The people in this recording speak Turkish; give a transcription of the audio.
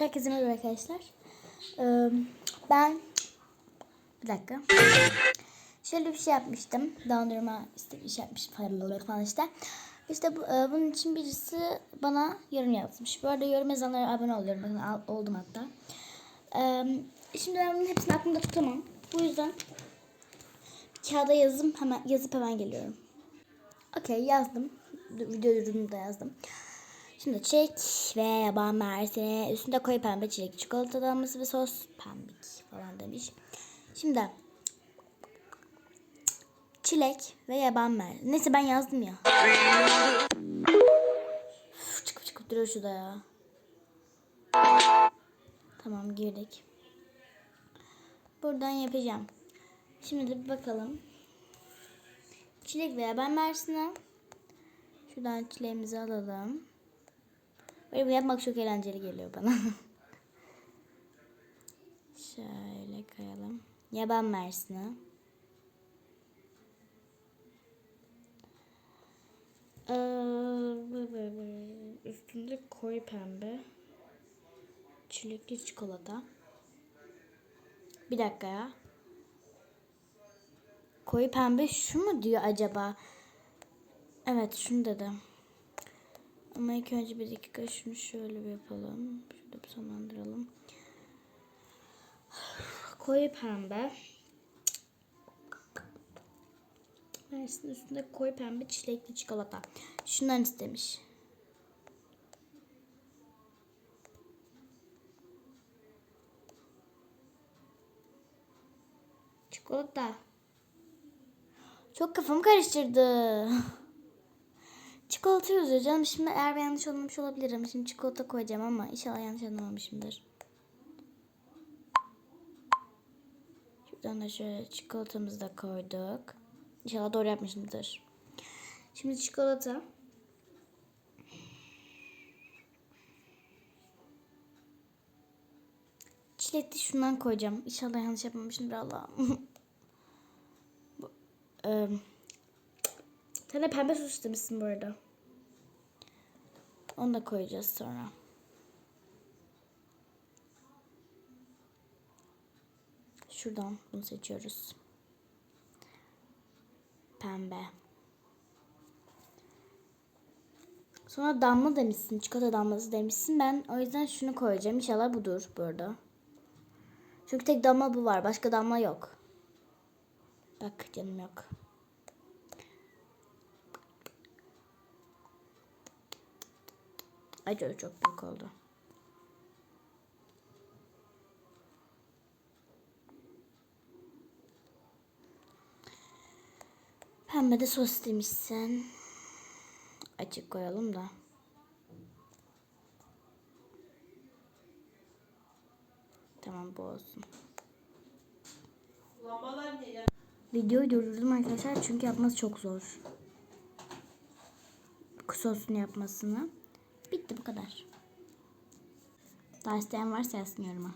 Herkese merhaba arkadaşlar. Ee, ben bir dakika. Şöyle bir şey yapmıştım. Dondurma işte bir şey yapmışım falan işte. İşte bu, e, bunun için birisi bana yorum yazmış. Bu arada yorum yazanlara abone oluyorum. Bakın oldum hatta. Ee, şimdi ben bunun hepsini aklımda tutamam. Bu yüzden kağıda yazım hemen yazıp hemen geliyorum. Okey yazdım. Video ürünü de yazdım. Şimdi çek ve yaban mersini üstünde koyu pembe çilek çikolata damlası ve sos pembik falan demiş. Şimdi çilek ve yaban mersini. Neyse ben yazdım ya. Çıkıp çıkıp duruyor şurada ya. Tamam girdik. Buradan yapacağım. Şimdi de bir bakalım. Çilek ve yaban mersini. Şuradan çileğimizi alalım. Böyle yapmak çok eğlenceli geliyor bana. Şöyle koyalım. Yaban mersini. Ee. Üstünde koyu pembe. Çilekli çikolata. Bir dakika ya. Koyu pembe şu mu diyor acaba? Evet şunu dedim. Ama ilk önce bir dakika şunu şöyle bir yapalım. Şurada bir sonlandıralım. Koyu pembe. Mersin üstünde koyu pembe çilekli çikolata. Şundan istemiş. Çikolata. Çok kafamı karıştırdı. Çikolata yazıyor canım. Şimdi eğer ben yanlış anlamış olabilirim. Şimdi çikolata koyacağım ama inşallah yanlış anlamamışımdır. Şuradan da şöyle çikolatamızı da koyduk. İnşallah doğru yapmışımdır. Şimdi çikolata. Çilekli şundan koyacağım. İnşallah yanlış yapmamışımdır Allah'ım. Eee, sen de pembe sos istemişsin bu arada. Onu da koyacağız sonra. Şuradan bunu seçiyoruz. Pembe. Sonra damla demişsin. Çikolata damlası demişsin. Ben o yüzden şunu koyacağım. İnşallah budur burada. Çünkü tek damla bu var. Başka damla yok. Bak canım yok. Çok, çok büyük oldu. Pembe de sos demişsin. Açık koyalım da. Tamam bu olsun. Videoyu durdurdum arkadaşlar çünkü yapması çok zor. Sosunu yapmasını. Bitti bu kadar. Daha isteyen varsa yazsın yoruma.